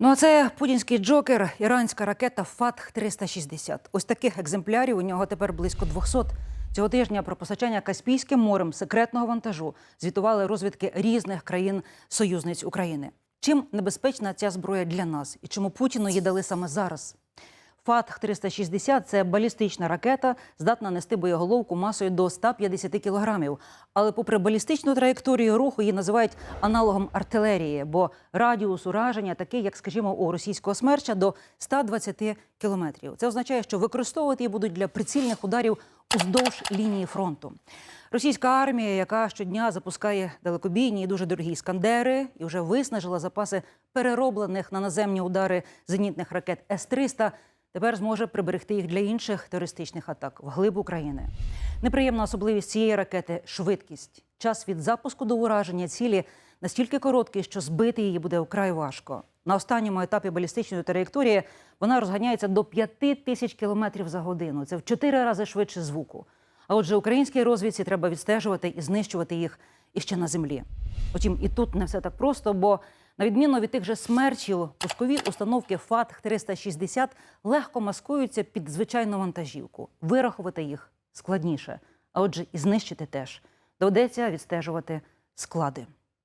Ну а це путінський джокер, іранська ракета Фатх 360 Ось таких екземплярів у нього тепер близько 200. Цього тижня про постачання Каспійським морем секретного вантажу звітували розвідки різних країн союзниць України. Чим небезпечна ця зброя для нас і чому Путіну її дали саме зараз? Фатх 360 це балістична ракета, здатна нести боєголовку масою до 150 кілограмів. Але, попри балістичну траєкторію руху, її називають аналогом артилерії, бо радіус ураження такий, як, скажімо, у російського смерча, до 120 кілометрів. Це означає, що використовувати її будуть для прицільних ударів уздовж лінії фронту. Російська армія, яка щодня запускає далекобійні і дуже дорогі іскандери, і вже виснажила запаси перероблених на наземні удари зенітних ракет С-300, тепер зможе приберегти їх для інших терористичних атак вглиб України. Неприємна особливість цієї ракети швидкість. Час від запуску до ураження цілі настільки короткий, що збити її буде вкрай важко. На останньому етапі балістичної траєкторії вона розганяється до 5 тисяч кілометрів за годину. Це в чотири рази швидше звуку. А отже, українській розвідці треба відстежувати і знищувати їх іще на землі. Утім, і тут не все так просто, бо на відміну від тих же смерчів, пускові установки ФАТ 360 легко маскуються під звичайну вантажівку. Вирахувати їх складніше, а отже, і знищити теж доведеться відстежувати склади.